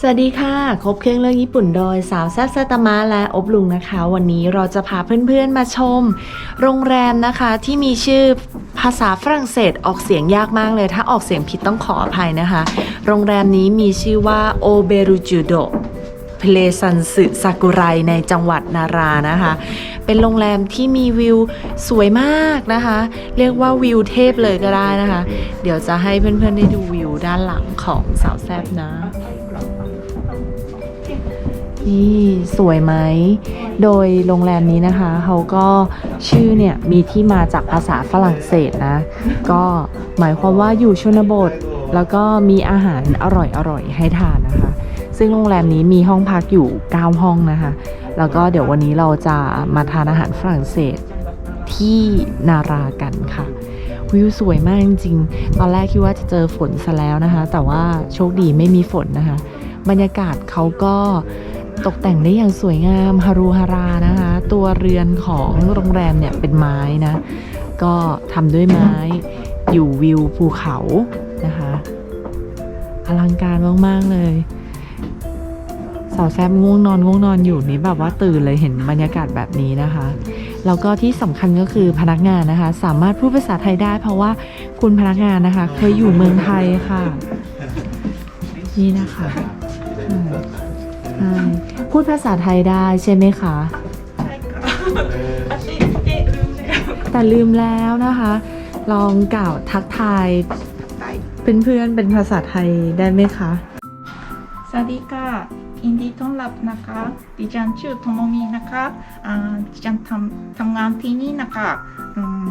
สวัสดีค่ะ ครบเครื่องเรื่องญี่ปุ่นโดยสาวแซ่บซาตามะและอบลุงนะคะ วันนี้เราจะพาเพื่อนๆมาชม โรงแรมนะคะที่มีชื่อภาษาฝรั่งเศสออกเสียงยากมากเลย ถ้าออกเสียงผิดต้องขออภัยนะคะ โรงแรมนี้มีชื่อว่าโอเบรุจูโดเพลซันสึซากุไรในจังหวัดนารานะคะ เป็นโรงแรมที่มีวิวสวยมากนะคะ เรียกว่าวิวเทพเลยก็ได้นะคะ เดี๋ยวจะให้เพื่อนๆได้ดูวิวด้านหลังของสาวแซบนะ นี่สวยไหม โดยโรงแรมนี้นะคะ เขาก็ชื่อเนี่ยมีที่มาจากภาษาฝรั่งเศสนะ ก็หมายความว่าอยู่ชนบท แล้วก็มีอาหารอร่อยๆ ให้ทานนะคะ ซึ่งโรงแรมนี้มีห้องพักอยู่ 9 ห้องนะคะ แล้วก็เดี๋ยววันนี้เราจะมาทานอาหารฝรั่งเศสที่นารากันค่ะวิวสวยมากจริงๆ ตอนแรกคิดว่าจะเจอฝนซะแล้วนะคะ แต่ว่าโชคดีไม่มีฝนนะคะ บรรยากาศเขาก็ ตกแต่งได้อย่างสวยงามฮารุฮารานะคะ ตัวเรือนของโรงแรมเนี่ยเป็นไม้นะ ก็ทำด้วยไม้อยู่วิวภูเขานะคะอลังการมาก ๆ เลยสาวแซมง่วงนอนง่วงนอนอยู่นี่แบบว่าตื่นเลยเห็นบรรยากาศแบบนี้นะคะ แล้วก็ที่สำคัญก็คือพนักงานนะคะ สามารถพูดภาษาไทยได้ เพราะว่าคุณพนักงานนะคะ เคยอยู่เมืองไทยค่ะ นี่นะคะ ใช่พูดภาษาไทยได้ใช่ไหมคะแต่ลืมแล้วนะคะ ลองกล่าวทักทายเพื่อนๆเป็นภาษาไทยได้ไหมคะ สวัสดีค่ะยินดีต้อนรับนะคะ ดิฉันชื่อโทโมมินะคะอ่าดิฉันทำทำงานที่นี่นะคะอืม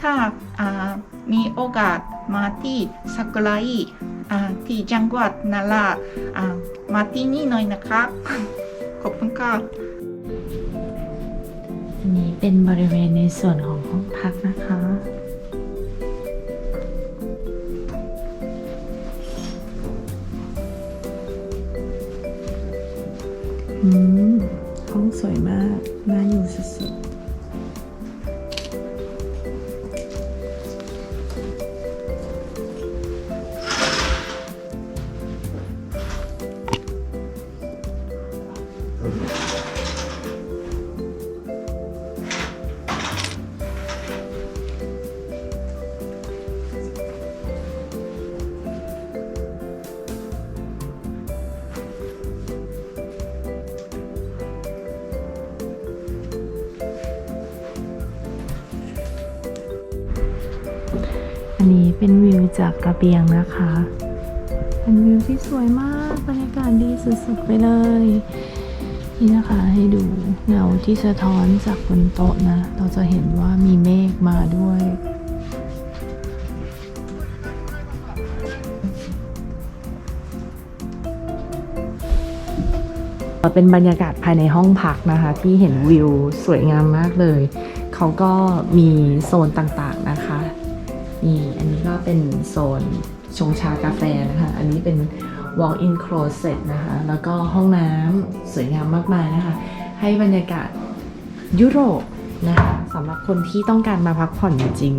ถ้าอ่ามีโอกาสมาที่สักุระอิอ่าที่จังหวัดนาราอ่า มาที่นี่หน่อยนะคะขอบคุณค่ะอันนี้เป็นบริเวณในส่วนของห้องพักนะคะ อืม ห้องสวยมาก น่าอยู่สุดๆ เป็นวิวจากระเบียงนะคะเป็นวิวที่สวยมากบรรยากาศดีสุดๆไปเลย นี่นะคะให้ดูเงาที่สะท้อนจากบนโต๊ะนะ เราจะเห็นว่ามีเมฆมาด้วยเป็นบรรยากาศภายในห้องพักนะคะ ที่เห็นวิวสวยงามมากเลย เขาก็มีโซนต่างๆนะคะ นี่อันนี้ก็เป็นโซนชงชากาแฟนะคะ อันนี้เป็น walk-in closet นะคะ แล้วก็ห้องน้ำสวยงามมากมายนะคะ ให้บรรยากาศยุโรปนะคะสำหรับคนที่ต้องการมาพักผ่อนจริง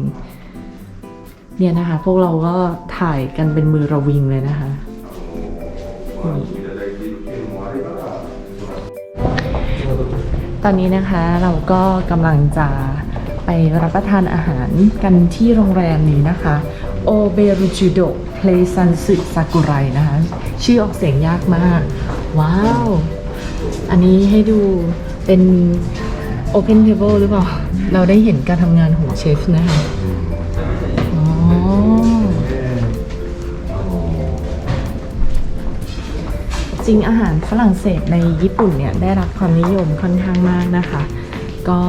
เนี่ยนะคะ พวกเราก็ถ่ายกันเป็นมือระวิงเลยนะคะ ตอนนี้นะคะเราก็กำลังจะ ไปรับประทานอาหารกันที่โรงแรมนี้นะคะโอเบรุจิโดเพลซันสึซากุไรนะคะ ชื่อออกเสียงยากมาก ว้าว อันนี้ให้ดูเป็น Open Table หรือเปล่า เราได้เห็นการทำงานของเชฟนะคะ อ๋อ จริงอาหารฝรั่งเศสในญี่ปุ่นเนี่ย ได้รับความนิยมค่อนข้างมากนะคะ ก็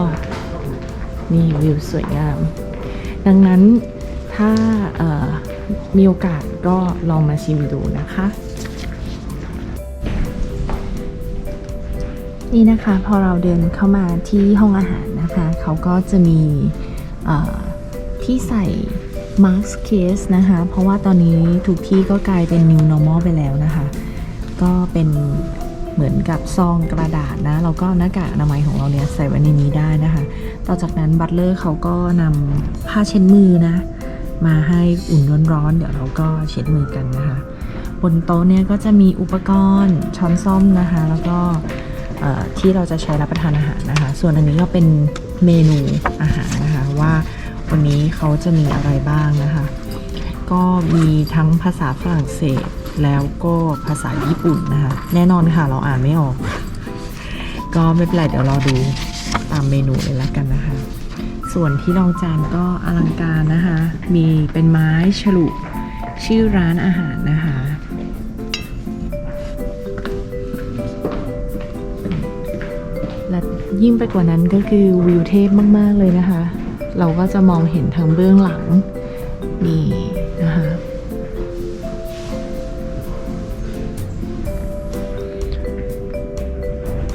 นี่วิวสวยงาม ดังนั้นถ้ามีโอกาสก็ลองมาชิมดูนะคะ นี่นะคะพอเราเดินเข้ามาที่ห้องอาหารนะคะ เขาก็จะมีที่ใส่ mask case นะคะ เพราะว่าตอนนี้ทุกที่ก็กลายเป็น new normal ไปแล้วนะคะ ก็เป็น เหมือนกับซองกระดาษนะ เราก็หน้ากากอนามัยของเราเนี่ยใส่ไว้ในนี้ได้นะคะ ต่อจากนั้นบัตเลอร์เขาก็นำผ้าเช็ดมือนะ มาให้อุ่นร้อนๆเดี๋ยวเราก็เช็ดมือกันนะคะ บนโต๊ะเนี่ยก็จะมีอุปกรณ์ช้อนซ่อมนะคะ แล้วก็ที่เราจะใช้รับประทานอาหารนะคะ ส่วนอันนี้ก็เป็นเมนูอาหารนะคะว่าวันนี้เขาจะมีอะไรบ้างนะคะ ก็มีทั้งภาษาฝรั่งเศส แล้วก็ภาษาญี่ปุ่นนะคะ แน่นอนค่ะเราอ่านไม่ออก ก็ไม่เป็นไรเดี๋ยวเราดูตามเมนูเลยละกันนะคะ ส่วนที่รองจานก็อลังการนะคะ มีเป็นไม้ฉลุชื่อร้านอาหารนะคะและยิ่งไปกว่านั้นก็คือวิวเทพมาก ๆ เลยนะคะ เราก็จะมองเห็นทางเบื้องหลังนี่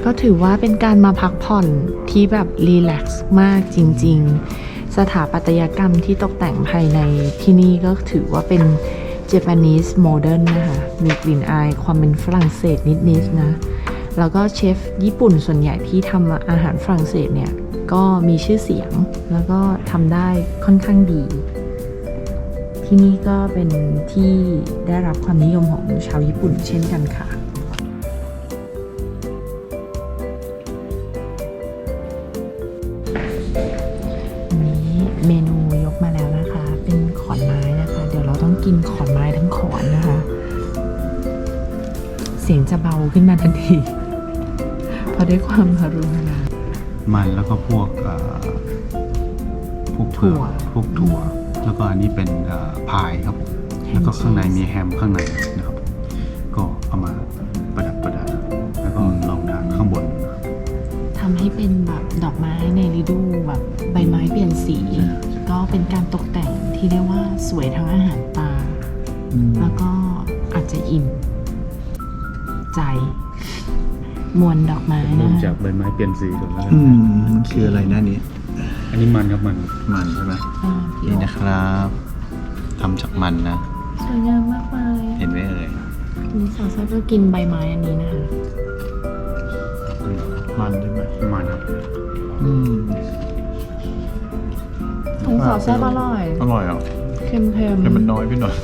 ก็ถือว่าเป็นการมาพักผ่อนที่แบบรีแลกซ์มากจริง ๆ สถาปัตยกรรมที่ตกแต่งภายในที่นี่ก็ถือว่าเป็น Japanese Modern นะคะ มีกลิ่นอายความเป็นฝรั่งเศสนิดๆนะ แล้วก็เชฟญี่ปุ่นส่วนใหญ่ที่ทำอาหารฝรั่งเศสเนี่ย ก็มีชื่อเสียง แล้วก็ทำได้ค่อนข้างดี ที่นี่ก็เป็นที่ได้รับความนิยมของชาวญี่ปุ่นเช่นกันค่ะ จะเบาขึ้นมาทันทีเพราะด้วยความฮารุฮารามันแล้วก็พวกเอ่อพวกเผือกถั่วพวกถั่ว แล้วก็อันนี้เป็นเอ่อพายครับผมแล้วก็ข้างในมีแฮมข้างในนะครับ ก็เอามาประดับประดาแล้วก็ลองทานข้างบนนะครับทำให้เป็นแบบดอกไม้ในฤดูแบบใบไม้เปลี่ยนสี ก็เป็นการตกแต่งที่เรียกว่าสวยทั้งอาหารตา แล้วก็อาจจะอิ่ม มวลดอกไม้เริ่นะมคะจากใบไม้เปลี่ยนสีก่อนแล้วกันอืมมันคืออะไรหน้านี้ อันนี้มันครับมันมันใช่ไหมอ่าพี่นี่โอ๊คนะครับทำจากมันนะ สวยงามมากมายเห็นไหมเอ่ยนี่สาวซ่าก็กินใบไม้อันนี้นะคะมันใช่ไหมมันครับอืมของสาวซ่าอร่อย อร่อยอะเค็มๆ แต่มันน้อยไปหน่อย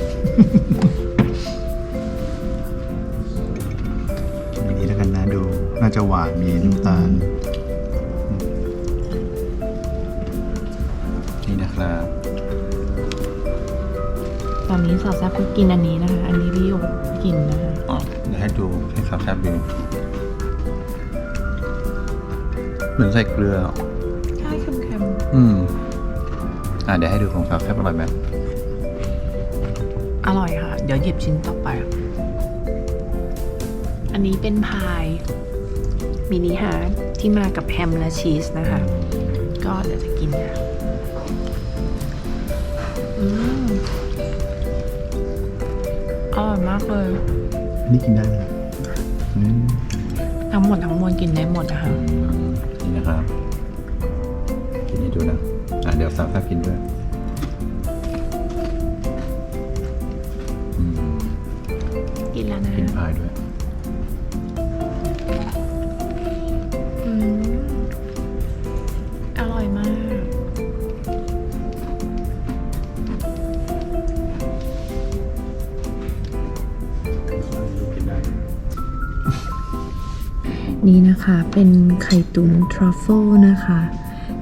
จะหวานมีน้ำตาลอืมนี่นะครับ ตอนนี้สาวซ่าก็กินอันนี้นะคะ อันนี้พี่โยกกินนะคะ อ๋อเดี๋ยวให้ดูให้สาวแซบดูเหมือนใส่เกลืออะใช่เค็มอืม อะเดี๋ยวให้ดูของสาวแซบอร่อยไหมๆ อร่อยค่ะ เดี๋ยวหยิบชิ้นต่อไป อันนี้เป็นพาย มินิฮาร์ทที่มากับแฮมและชีสนะคะ ก็เดี๋ยวจะกินค่ะอืมอร่อยมากเลยอันนี้กินได้ไหมอืมทั้งหมดทั้งมวลกินได้หมดนะคะนี่นะครับ กินให้ดูนะ อะเดี๋ยวสาวแซบกินด้วย นี่นะคะเป็นไข่ตุ๋นทรัฟเฟิลนะคะ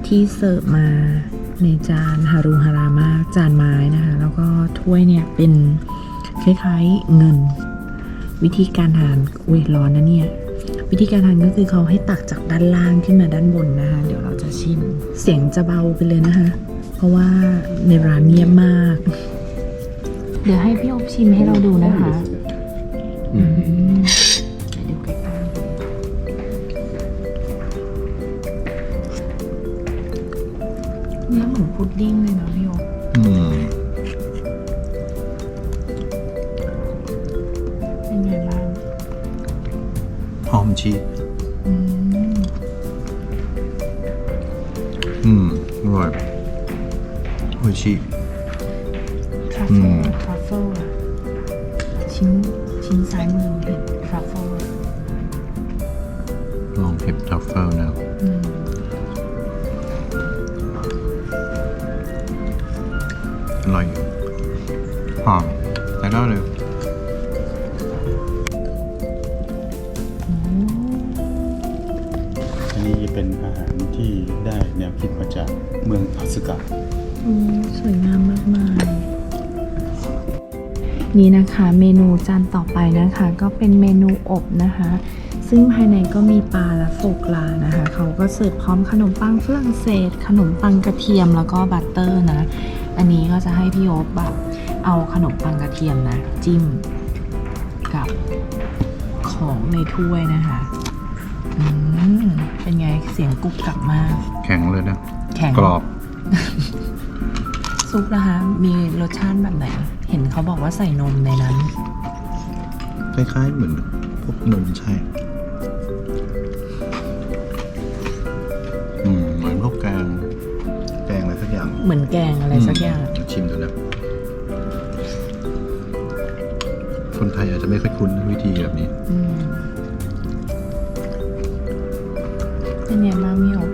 ที่เสิร์ฟมาในจานฮารุฮารามากจานไม้นะคะ แล้วก็ถ้วยเนี่ยเป็นคล้ายๆเงิน วิธีการทานอุ้ยร้อนนะเนี่ย วิธีการทานก็คือเขาให้ตักจากด้านล่างขึ้นมาด้านบนนะคะ เดี๋ยวเราจะชิมเสียงจะเบาไปเลยนะคะ เพราะว่าในร้านเงียบมาก เดี๋ยวให้พี่อบชิมให้เราดูนะคะ อืม ดดิ้งเลยนะพี่โออืม เป็นไงบ้างหอมชีสอืมอืมอร่อยโอ้ยชีสทรัฟอืเฟิลม สึกะโอ้สวยงามมากมายนี่นะคะเมนูจานต่อไปนะคะ ก็เป็นเมนูอบนะคะ ซึ่งภายในก็มีปลาและโฟกลานะคะ เขาก็เสิร์ฟพร้อมขนมปังฝรั่งเศส ขนมปังกระเทียมแล้วก็บัตเตอร์นะ อันนี้ก็จะให้พี่โอ๊บแบบเอาขนมปังกระเทียมนะ จิ้มกับของในถ้วยนะคะ อืม เป็นไงเสียงกรุบกรับมาก แข็งเลยนะแข็งกรอบ ซุปนะคะ มีรสชาติแบบไหน เห็นเขาบอกว่าใส่นมในนั้น คล้ายๆ เหมือนพวกนมใช่ อืมเหมือนพวกแกง แกงอะไรสักอย่างเหมือนแกงอะไรสักอย่าง มชิมดูนะ คนไทยอาจจะไม่ค่อยคุ้นวิธีแบบนี้ อืมเป็นไงบ้างพี่โ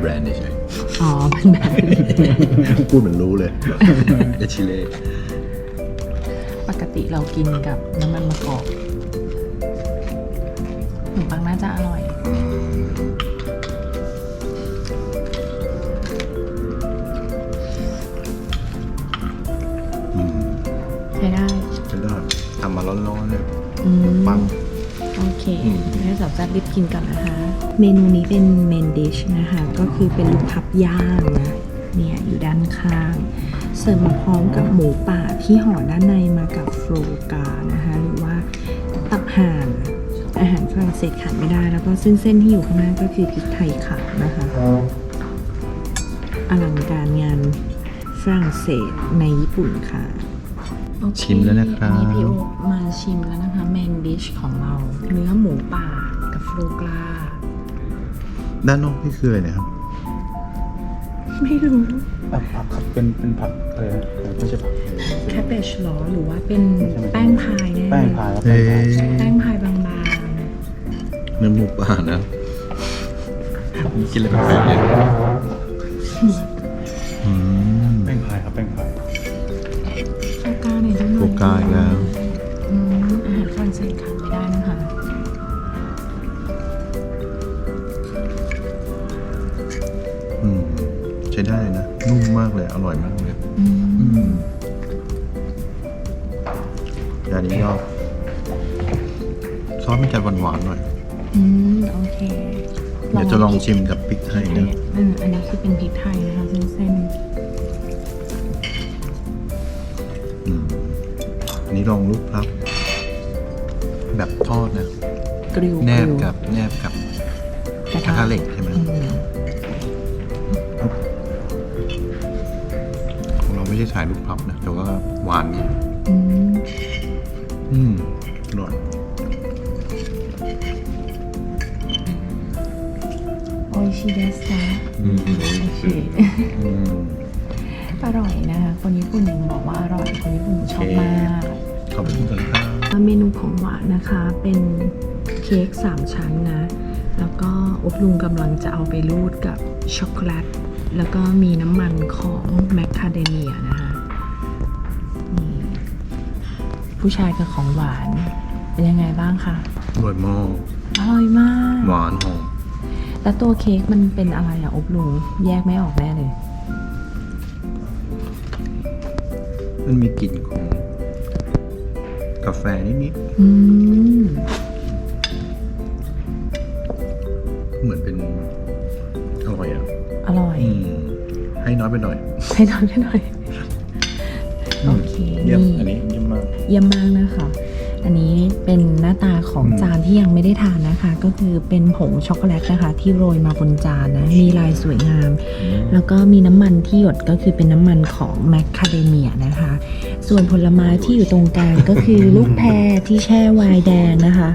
แบรนด์เฉยอ๋อเป็นแบบๆพูดเหมือนรู้เลยเอชิเล่ปกติเรากินกับน้ำมันมะกอกขนมปังน่าจะอร่อย อืมใช้ได้ใช่ได้ทำมาร้อนๆเลยอืมปัง โอเคอืมงั้นสาวจัดรีบกินก่อนนะคะ เมนูนี้เป็นเมนดิชนะคะ ก็คือเป็นลูกพับย่างนะ เนี่ยอยู่ด้านข้าง เสิร์ฟมาพร้อมกับหมูป่าที่ห่อด้านในมากับโฟลกานะคะหรือว่าตับห่านอาหารฝรั่งเศสขาดไม่ได้ แล้วก็ซึ่งเส้นที่อยู่ข้างหน้าก็คือพริกไทยขาวนะคะอลังการงานฝรั่งเศสในญี่ปุ่นค่ะโอเชิมแล้วนะครับ อันนี้พี่โอมาชิมแล้วนะคะ เมนดิชของเรา เนื้อหมูป่ากับโฟลกรา ด้านนอกนี่คืออะไรเนะครับไม่รู้ผักผักครับเป็นเป็นผักอะไรนะไม่ใช่ผักแคปเบชหรอหรือว่าเป็นแป้งพายเนี่ยแป้งพายครับเอ๊แป้งพายะแป้งพายบางเนื้อหมูป่านะกินอะไรแปลกๆเนี่ยอืมแป้งพายครับแป้งพายๆโฟกราไหนอยดูหน่อยโฟกราอีกแล้วอืมอาหารฝรั่งเศสขาดไม่ได้นะคะ ร่อยมากเลยอือืมมจานนี้ก็ซอสมันจะหวานๆหน่อย อืม โอเคเดี๋ยวจะลองชิมกับพริกไทยอันนะนี้อืมอันนี้คือเป็นพริกไทยนะคะเส้นเส้นอืมอันนี้ลองลูกพลับ แบบทอดนะๆกริวแนบกริวกับแนบกับกระกระทะเหล็กใช่ ของเราไม่ใช่สายลูกพลับนะแต่ว่าหวานนี่อืมอืมอร่อยโออิชิเดสนะอืมโอเคอืมอร่อยนะคะคนญี่ปุ่นยังบอกว่าอร่อยคนญี่ปุ่นชอบมากขอบคุณครับเมนูของหวานนะคะเป็นเค้กสามชั้นนะ แล้วก็อบลุงกำลังจะเอาไปรูดกับช็อกโกแลต แล้วก็มีน้ำมันของแมคคาเดเมียนะคะนี่ผู้ชายกับของหวาน เป็นยังไงบ้างคะอร่อยมากอร่อยมาก หวานหอมแล้วตัวเค้กมันเป็นอะไรอะอบลุงแยกไม่ออกแน่เลย มันมีกลิ่นของกาแฟนิดอืม น้อยไปหน่อย ให้ทำให้หน่อย โอเคเยี่ยมนี่อันนี้เยี่ยมมาก เยี่ยมมากนะคะ อันนี้เป็นหน้าตาของอืมจานที่ยังไม่ได้ทานนะคะ ก็คือเป็นผงช็อกโกแลตนะคะ ที่โรยมาบนจานนะ มีลายสวยงาม แล้วก็มีน้ำมันที่หยดก็คือเป็นน้ำมันของแมคคาเดเมียนะคะ ส่วนผลไม้ที่อยู่ตรงกลางก็คือลูกแพรที่แช่ไวน์แดงนะคะ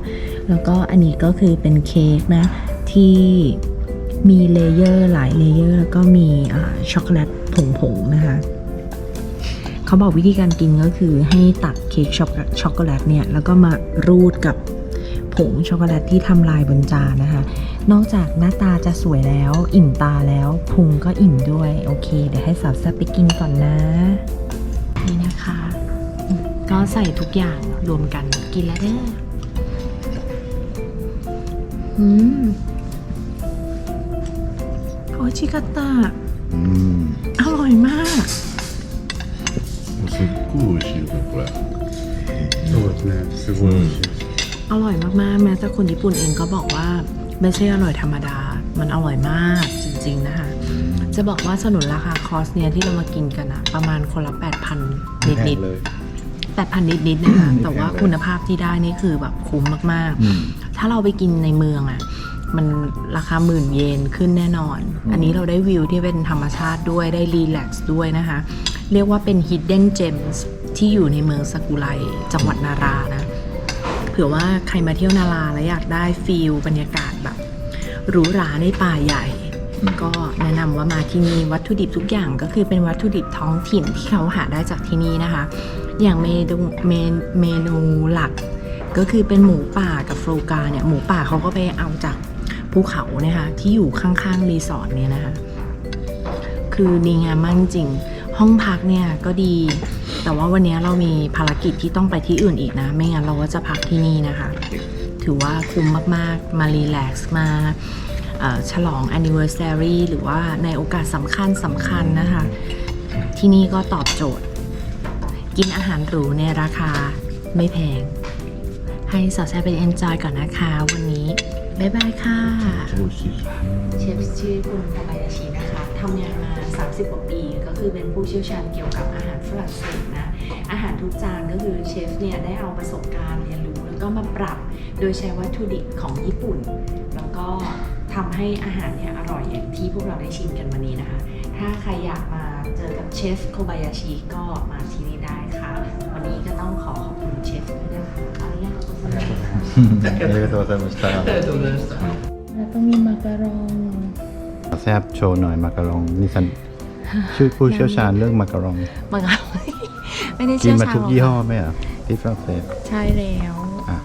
แล้วก็อันนี้ก็คือเป็นเค้กนะที่ มีเลเยอร์หลายเลเยอร์แล้วก็มีช็อกโกแลตผงๆนะคะเขาบอกวิธีการกินก็คือให้ตักเค้กช็อกช็อกโกแลตเนี่ยแล้วก็มารูดกับผงช็อกโกแลตที่ทำลายบนจานนะคะ นอกจากหน้าตาจะสวยแล้ว อิ่มตาแล้วพุงก็อิ่มด้วย โอเค เดี๋ยวให้สาวแซ่บไปกินก่อนนะ นี่นะคะ ก็ใส่ทุกอย่างรวมกันกินแล้วเด้ออืมโอ ชิกาตะ อืม อร่อยมาก すっごい美味しいよこれそうですねすごい美味しいです อร่อยมากๆ แม้แต่คนญี่ปุ่นเองก็บอกว่าไม่ใช่อร่อยธรรมดา มันอร่อยมากจริงๆนะคะ จะบอกว่าสนุนราคาคอร์สเนี่ยที่เรามากินกันอะประมาณคนละ 8,000 นิด เลย ๆ8,000 นิดๆนะคะ แต่ว่าคุณภาพที่ได้นี่คือแบบคุ้มมาก อืม ๆ ถ้าเราไปกินในเมืองอะ มันราคาหมื่นเยนขึ้นแน่นอน อันนี้เราได้วิวที่เป็นธรรมชาติด้วยได้รีแลกซ์ด้วยนะคะ เรียกว่าเป็น hidden gems ที่อยู่ในเมืองสกุไลจังหวัดนารานะเผื่อว่าใครมาเที่ยวนาราแล้วอยากได้ฟีลบรรยากาศแบบหรูหราในป่าใหญ่ ก็แนะนำว่ามาที่นี่วัตถุดิบทุกอย่างก็คือเป็นวัตถุดิบท้องถิ่นที่เขาหาได้จากที่นี่นะคะ อย่างเมนูเมนเมนูหลักก็คือเป็นหมูป่ากับโฟลกาเนี่ยหมูป่าเขาก็ไปเอาจาก ภูเขานะคะที่อยู่ข้างๆรีสอร์ทเนี่ยนะคะ คือดีงามมากจริง ห้องพักเนี่ยก็ดี แต่ว่าวันนี้เรามีภารกิจที่ต้องไปที่อื่นอีกนะ ไม่งั้นเราก็จะพักที่นี่นะคะ ถือว่าคุ้มมากๆ มารีแลกซ์มาเอ่อฉลอง anniversary หรือว่าในโอกาสสำคัญสำคัญนะคะ ที่นี่ก็ตอบโจทย์ กินอาหารหรูในราคาไม่แพง ให้สาวแซ่ไป enjoy ก่อนนะคะวันนี้ บ๊ายบายค่ะเชฟชื่อคุณทาบายาชินะคะทำงานมา 30 กว่าปี ก็คือเป็นผู้เชี่ยวชาญเกี่ยวกับอาหารฝรั่งเศสนะ อาหารทุกจานก็คือเชฟเนี่ยได้เอาประสบการณ์เรียนรู้แล้วก็มาปรับโดยใช้วัตถุดิบของญี่ปุ่น แล้วก็ทำให้อาหารเนี่ยอร่อยอย่างที่พวกเราได้ชิมกันวันนี้นะคะ ถ้าใครอยากมาเจอกับเชฟโคบายาชิก็มาที่นี่ ซมัส ありがとうございました แล้วก็มีมาการอง แซบโชว์หน่อยมาการองนี่สันชื่อผู้เชี่ยวชาญเรื่องมาการอง มาการอง ไม่ได้ กิน เชี่ยว มา ชาญ ทุกยี่ห้อไหมอ่ะที่ฝรั่งเศส ใช่แล้ว อ่ะ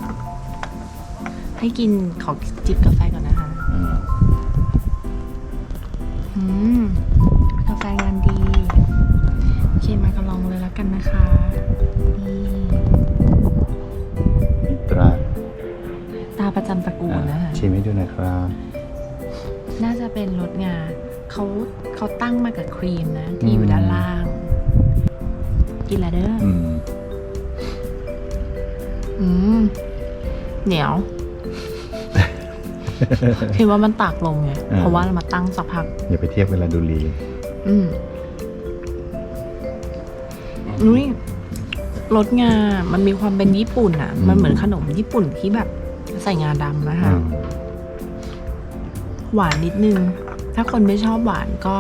ให้กินขอจิบกาแฟก่อนนะคะ อ่า อืม กาแฟงานดี โอเคมาก็ลองเลยแล้วกันนะคะ ชิมให้ดูหน่อยครับ น่าจะเป็นรสงาเขาเขาตั้งมากับครีมนะ ที่อยู่ด้านล่าง กินและเด้ออืมอืมเหนียวคิดว่ามันตากลงไง เพราะว่าเรามาตั้งสักพัก อย่าไปเทียบเวลาดูรีอืมนุ้ยรสงา มันมีความเป็นญี่ปุ่นอะ มันเหมือนขนมญี่ปุ่นที่แบบใส่งาดำนะคะอ่า หวานนิดนึง ถ้าคนไม่ชอบหวานก็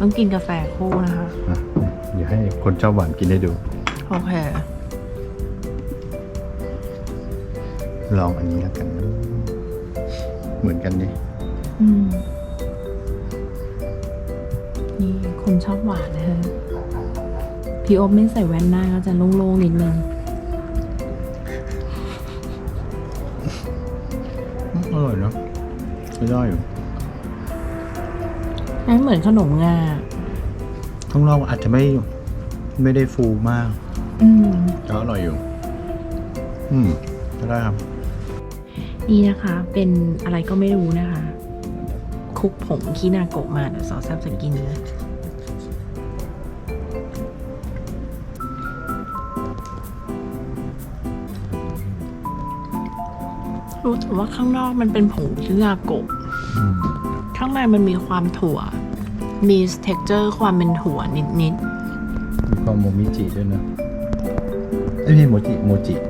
ต้องกินกาแฟคู่นะคะ อะเดี๋ยวให้คนชอบหวานกินได้ดู โอเค ลองอันนี้แล้วกันนะเหมือนกันดิอืม นี่คนชอบหวานนะฮะพี่โอ๊บไม่ใส่แว่นหน้าก็จะโล่งๆนิดนึงอืมอร่อยเนาะ ไม่ได้อยู่นั่นเหมือนขนมงาข้างนอกอาจจะไม่ไม่ได้ฟูมากอืมแต่อร่อยอยู่ อืมก็ได้ครับ นี่นะคะ เป็นอะไรก็ไม่รู้นะคะ คุกผงคีนาโกะมาเดี๋ยวซอสแซ่บจะกินนะ รู้แต่ว่าข้างนอกมันเป็นผงคีนาโกะอืมข้างในมันมีความถั่ว มี texture ความเป็นถั่วนิดมีความโมมิจิด้วยนะไอ้ยไม่ใช่โมจิโมจิๆ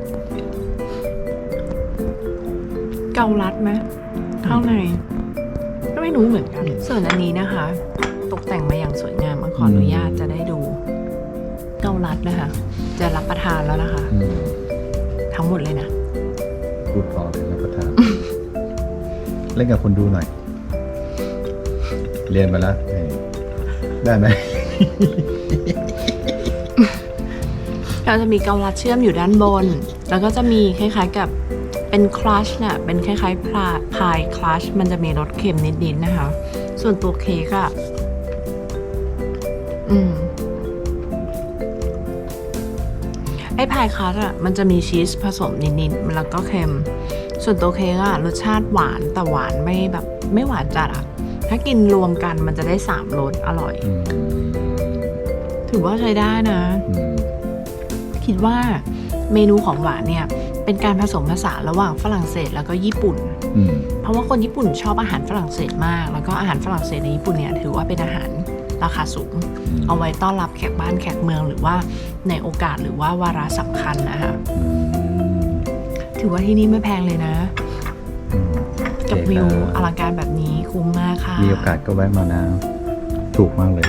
เกาลัดไหมข้างในก็ไม่รู้เหมือนกันส่วนอันนี้นะคะ ตกแต่งมาอย่างสวยงามมาขออนุญาตจะได้ดู เกาลัดนะคะ จะรับประทานแล้วนะคะ อืม ทั้งหมดเลยนะ เล่นกับคนดูหน่อย เรียนมาแล้วได้ไหม เราจะมีเกาลัดเชื่อมอยู่ด้านบน แล้วก็จะมีคล้ายๆกับเป็นคลัชน่ะ เป็นคล้ายๆพาพายคลัช มันจะมีรสเค็มนิดๆนะคะ ส่วนตัวเค้กอะอืม ไอ้พายคลัชอะมันจะมีชีสผสมนิดๆ แล้วก็เค็ม ส่วนตัวเค้กอะรสชาติหวานแต่หวานไม่แบบไม่หวานจัดอะถ้ากินรวมกันมันจะได้สามรสอร่อยอืมถือว่าใช้ได้นะอืมคิดว่าเมนูของหวานเนี่ย เป็นการผสมผสานระหว่างฝรั่งเศสแล้วก็ญี่ปุ่นอืมเพราะว่าคนญี่ปุ่นชอบอาหารฝรั่งเศสมาก แล้วก็อาหารฝรั่งเศสในญี่ปุ่นเนี่ยถือว่าเป็นอาหารราคาสูง เอาไว้ต้อนรับแขกบ้านแขกเมืองหรือว่าในโอกาสหรือว่าวาระสำคัญนะคะอืม ถือว่าที่นี่ไม่แพงเลยนะอืมกับโอเควิวครับอลังการแบบนี้คุ้มมากค่ะ มีโอกาสก็แวะมานะ ถูกมากเลย